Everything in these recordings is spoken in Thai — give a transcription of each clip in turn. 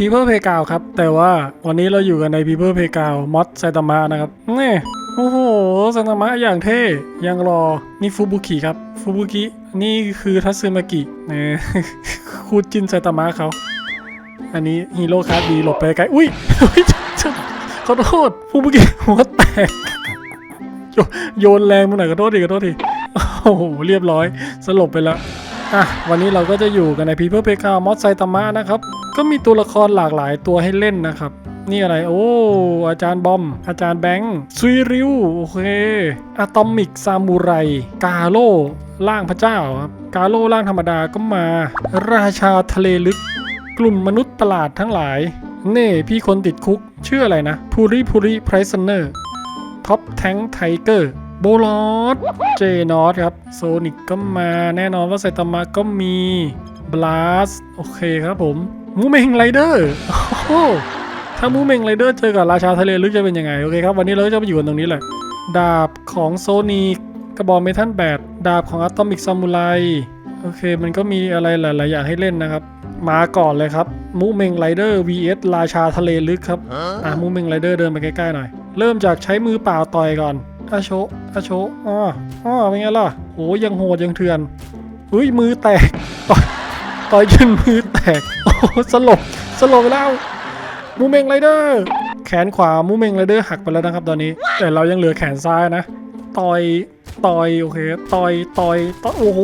People Playground ครับ แต่ว่าวันนี้เราอยู่กันใน People Playground มอดไซตามะนะครับนี่โอ้โหไซตามะอย่างเท่ ยังรอ นี่ฟูบุกิครับ ฟูบุกิ นี่คือทัตสึมากิเนี่ยคูจินไซตามะเขา อันนี้ฮีโร่คาร์ดีหลบไปไกล อุ้ยอุ๊ยขอโทษฟูบุกิหัวแตก โยนแรงมาหน่อยขอโทษทีขอโทษที โอ้โห เรียบร้อย สลบไปแล้วอะวันนี้เราก็จะอยู่กันใน People Playground มอดไซตามะนะครับ ก็มีตัวละครหลากหลายตัวให้เล่นนะครับ นี่อะไร โอ้ อาจารย์บอม อาจารย์แบงค์ซุยริว โอเคอะตอมิกซามูไร กาโลร่างพระเจ้าครับ กาโลร่างธรรมดาก็มา ราชาทะเลลึก กลุ่มมนุษย์ประหลาดทั้งหลาย เน่ พี่คนติดคุก ชื่ออะไรนะพูริพูริไพรซ์เนอร์ท็อปแทงไทเกอร์โบลอสเจนอสครับ โซนิกก็มา แน่นอนว่าไซตามะก็มีบลาสโอเคครับผม มูเมงไรเดอร์โอ้โหถ้ามูเมงไรเดอร์เจอกับราชาทะเลลึกจะเป็นยังไง โอเคครับ วันนี้เราก็จะมาอยู่กันตรงนี้แหละ ดาบของโซนิกกระบอกเมทัลแบดดาบของอะตอมิกซามูไรโอเค มันก็มีอะไรหลาย ๆ อย่างให้เล่นนะครับ มาก่อนเลยครับ มูเมงไรเดอร์ vs ราชาทะเลลึกครับ อะ มูเมงไรเดอร์เดินไปใกล้ ๆ หน่อย เริ่มจากใช้มือเปล่าต่อยก่อนอาโชอาโชอ้ออ้อเป็นไงล่ะโหยังโหดยังเถื่อนอุ้ยมือแตก ต่อยจนมือแตก โอ้สลบ สลบไปแล้ว มูเมงไรเดอร์ แขนขวา มูเมงไรเดอร์หักไปแล้วนะครับตอนนี้ แต่เรายังเหลือแขนซ้ายนะ ต่อย ต่อย โอเค ต่อย ต่อย ต่อย โอ้โห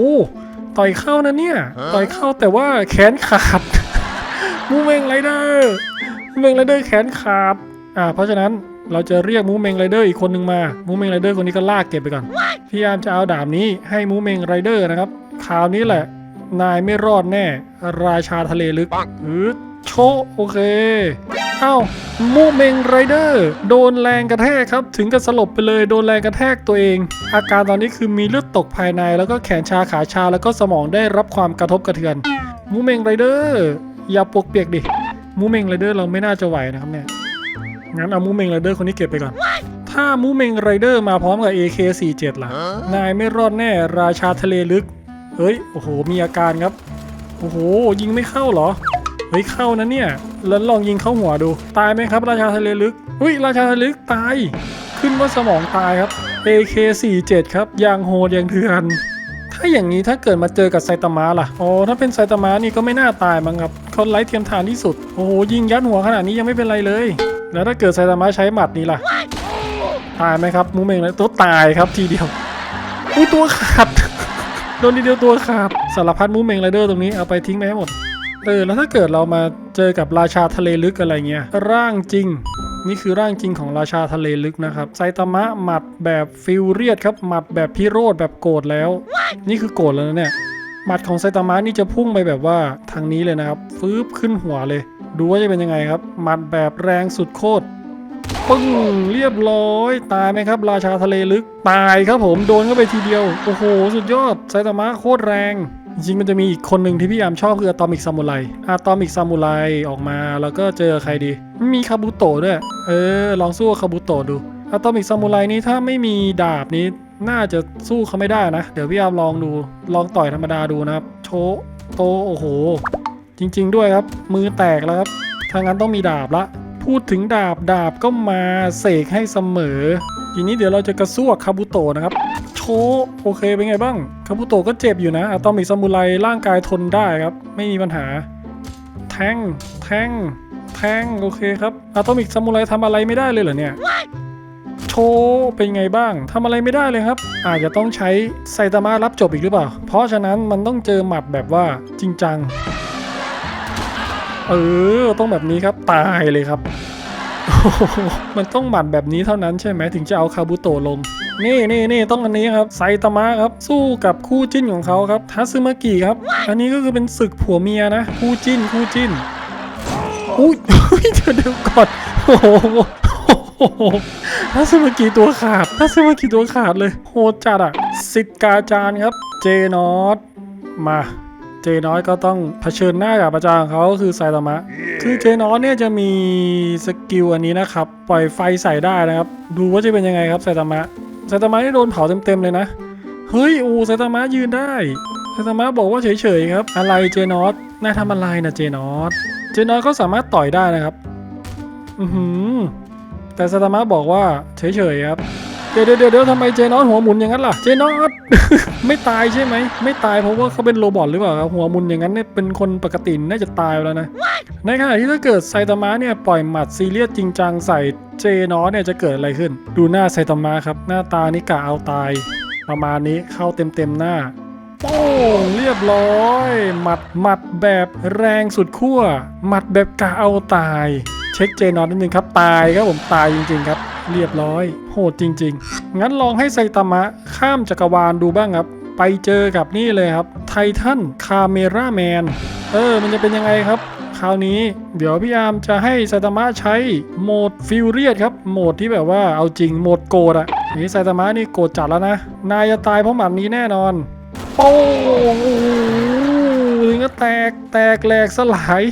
ต่อยเข้านะเนี่ย ต่อยเข้าแต่ว่าแขนขาด มูเมงไรเดอร์ มูเมงไรเดอร์แขนขาด อ่า เพราะฉะนั้นเราจะเรียกมูเมงไรเดอร์อีกคนหนึ่งมา มูเมงไรเดอร์คนนี้ก็ลากเก็บไปก่อน พยายามจะเอาดาบนี้ให้มูเมงไรเดอร์นะครับ คราวนี้แหละ นายไม่รอดแน่ ราชาทะเลลึกอือโชะโอเค เอ้ามูเมงไรเดอร์โดนแรงกระแทกครับ ถึงกับสลบไปเลยโดนแรงกระแทกตัวเอง อาการตอนนี้คือมีเลือดตกภายในแล้วก็แขนชาขาชาแล้วก็สมองได้รับความกระทบกระเทือนมูเมงไรเดอร์อย่าปวกเปียกดิมูเมงไรเดอร์เราไม่น่าจะไหวนะครับเนี่ยงั้นเอามูเมงไรเดอร์คนนี้เก็บไปก่อน ถ้ามูเมงไรเดอร์มาพร้อมกับ AK47 ล่ะ นายไม่รอดแน่ราชาทะเลลึก เฮ้ย โอ้โห มีอาการครับ โอ้โห ยิงไม่เข้าเหรอ เฮ้ย เข้านะเนี่ย แล้วลองยิงเข้าหัวดู ตายไหมครับ ราชาทะเลลึก อุ้ย ราชาทะเลลึกตาย ขึ้นว่าสมองตายครับ AK47 ครับ ยางโหดยางเถื่อนถ้าอย่างนี้ถ้าเกิดมาเจอกับไซตามะล่ะ อ๋อ ถ้าเป็นไซตามะนี่ก็ไม่น่าตายมั้งครับเขาไร้เทียมทานที่สุด โอ้โห ยิงยัดหัวขนาดนี้ยังไม่เป็นไรเลย แล้วถ้าเกิดไซตามะใช้หมัดนี้ล่ะ ตายไหมครับ มูเมงเลยตัวตายครับทีเดียวอุ้ยตัวขาด โดนทีเดียวตัวขาดสารพัดมูเมงไรเดอร์ตรงนี้เอาไปทิ้งไปให้หมดเออแล้วถ้าเกิดเรามาเจอกับราชาทะเลลึกอะไรเงี้ยร่างจริง นี่คือร่างจริงของราชาทะเลลึกนะครับไซตามะหมัดแบบฟิวเรียดครับหมัดแบบพิโรธแบบโกรธแล้ว นี่คือโกรธแล้วนะเนี่ยหมัดของไซตามะนี่จะพุ่งไปแบบว่าทางนี้เลยนะครับ ฟืบขึ้นหัวเลย ดูว่าจะเป็นยังไงครับหมัดแบบแรงสุดโคตร ปึ้งเรียบร้อย ตายไหมครับ ราชาทะเลลึกตายครับผมโดนเข้าไปทีเดียว โอ้โห สุดยอดไซตามะโคตรแรง จริงๆมันจะมีอีกคนหนึ่งที่พี่ยามชอบคืออะตอมิกซามูไรอะตอมิกซามูไรออกมาแล้วก็เจอใครดี มีคาบุโตะด้วย เออ ลองสู้คาบุโตะดูอะตอมิกซามูไรนี่ถ้าไม่มีดาบนี้น่าจะสู้เขาไม่ได้นะ เดี๋ยวพี่ยามลองดูลองต่อยธรรมดาดูนะครับโชโตโอ้โห จริง ๆ ด้วยครับ มือแตกแล้วครับถ้างั้นต้องมีดาบละ พูดถึงดาบดาบก็มาเสกให้เสมอ ทีนี้เดี๋ยวเราจะกระซวกคาบุโตะนะครับ โชว์โอเคเป็นไงบ้างคาบุโตะก็เจ็บอยู่นะอะตอมิกซามูไรร่างกายทนได้ครับ ไม่มีปัญหา แทงแทงแทงโอเคครับอะตอมิกซามูไรทำอะไรไม่ได้เลยเหรอเนี่ยโชว์เป็นไงบ้างทำอะไรไม่ได้เลยครับ อาจจะต้องใช้ไซตามะรับจบอีกหรือเปล่า เพราะฉะนั้นมันต้องเจอหมัดแบบว่าจริงจัง เออต้องแบบนี้ครับตายเลยครับ มันต้องหมัดแบบนี้เท่านั้นใช่ไหมถึงจะเอาคาบุโตะลง นี่นี่นี่ต้องอันนี้ครับไซตามะครับ สู้กับคู่จิ้นของเขาครับทัซึมากิครับ อันนี้ก็คือเป็นศึกผัวเมียนะ คู่จิ้นคู่จิ้นอุ้ยเดี๋ยวดีก่อนโอ้โหทัซึมากิตัวขาดทัซึมากิตัวขาดเลยโหดจัดอะสิทธิ์กาจารย์ครับ เจนอตมา เจน้อยก็ต้องเผชิญหน้ากับอาจารย์ของเขาก็คือไซตามะ คือเจน้อยเนี่ยจะมีสกิลอันนี้นะครับปล่อยไฟใส่ได้นะครับ ดูว่าจะเป็นยังไงครับไซตามะไซตามะนี่โดนเผาเต็มๆเลยนะ เฮ้ยอูไซตามะยืนได้ไซตามะบอกว่าเฉยๆครับ อะไรเจนอสนายทำอะไรนะเจนอสเจนอยก็สามารถต่อยได้นะครับ อือหือแต่สตามะบอกว่าเฉยๆครับ เดี๋ยวเดี๋ยวเดี๋ยวทำไมเจนอสหัวหมุนอย่างนั้นล่ะ เจนอสไม่ตายใช่ไหม ไม่ตายเพราะว่าเขาเป็นโรบอทหรือเปล่าครับหัวหมุนอย่างนั้นเนี่ยเป็นคนปกติน่าจะตายแล้วนะ ในขณะที่ถ้าเกิดไซตามะเนี่ยปล่อยหมัดซีเรียสจริงจังใส่เจนอสเนี่ยจะเกิดอะไรขึ้น ดูหน้าไซตามะครับ หน้าตานี่กะเอาตาย ประมาณนี้เข้าเต็มเต็มๆหน้าโป้งเรียบร้อย หมัดหมัดแบบแรงสุดขั้วหมัดแบบกะเอาตาย เช็คเจนอนนิดนึงครับ ตายครับผมตายจริง ๆ ครับ เรียบร้อย โหดจริง ๆ งั้นลองให้ไซตามะข้ามจักรวาลดูบ้างครับ ไปเจอกับนี่เลยครับ ไททันคาเมราแมน เออ มันจะเป็นยังไงครับ คราวนี้เดี๋ยวพี่ยามจะให้ไซตามะใช้โหมดฟิวเรียสครับ โหมดที่แบบว่าเอาจริงโหมดโกรธอะนี่ไซตามะนี่โกรธจัดแล้วนะ นายจะตายเพราะหมัดนี้แน่นอน โป้งโอ้ถึงก็แตกแตกแหลกสลาย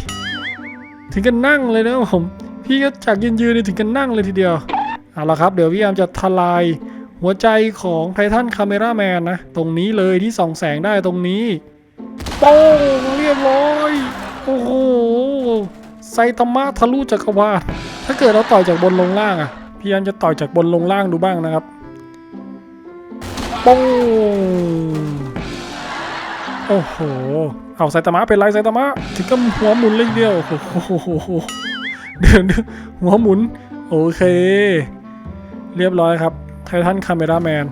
ถึงกันนั่งเลยนะผมพี่ก็จากยืนยืนถึงกันนั่งเลยทีเดียว เอาละครับ เดี๋ยวพี่ยามจะทลายหัวใจของไททันคาเมราแมนนะ ตรงนี้เลยที่ส่องแสงได้ตรงนี้โป้งเรียบร้อย โอ้โหไซตามะทะลุจักรวาลถ้าเกิดเราต่อยจากบนลงล่างอะพี่ยามจะต่อยจากบนลงล่างดูบ้างนะครับโป้งโอ้โหเอาไซตามะเป็นไรไซตามะถึงก็หัวหมุนเลยเดียวโอ้โหเดี๋ยวเดี๋ยวหัวหมุน โอเค เรียบร้อยครับไททันคาเมราแมน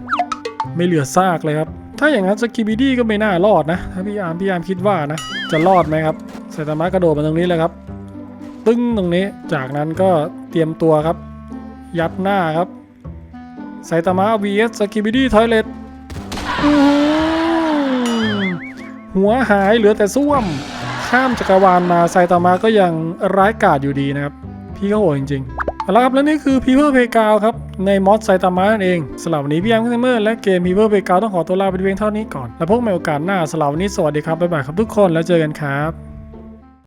ไม่เหลือซากเลยครับ ถ้าอย่างนั้นสกิบิดี้ก็ไม่น่ารอดนะ ถ้าพี่อาร์มพี่อาร์มคิดว่านะ จะรอดไหมครับไซตามะกระโดดมาตรงนี้เลยครับ ตึ้งตรงนี้จากนั้นก็เตรียมตัวครับ ยัดหน้าครับไซตามะ vs สกิบิดี้ทอยเลตหัวหายเหลือแต่ส้วม ข้ามจักรวาลมาไซตามะก็ยังร้ายกาจอยู่ดีนะครับ พี่ก็โหดจริงๆ เอาละครับและนี่คือ People Playground ครับ ในมอสไซตามะนั่นเองสำหรับวันนี้พี่แอมคัมเมอร์และเกม People Playground ต้องขอตัวลาไปเพียงเท่านี้ก่อน แล้วพบกันใหม่โอกาสหน้าสำหรับวันนี้สวัสดีครับบ๊ายบายครับทุกคนแล้วเจอกันครับ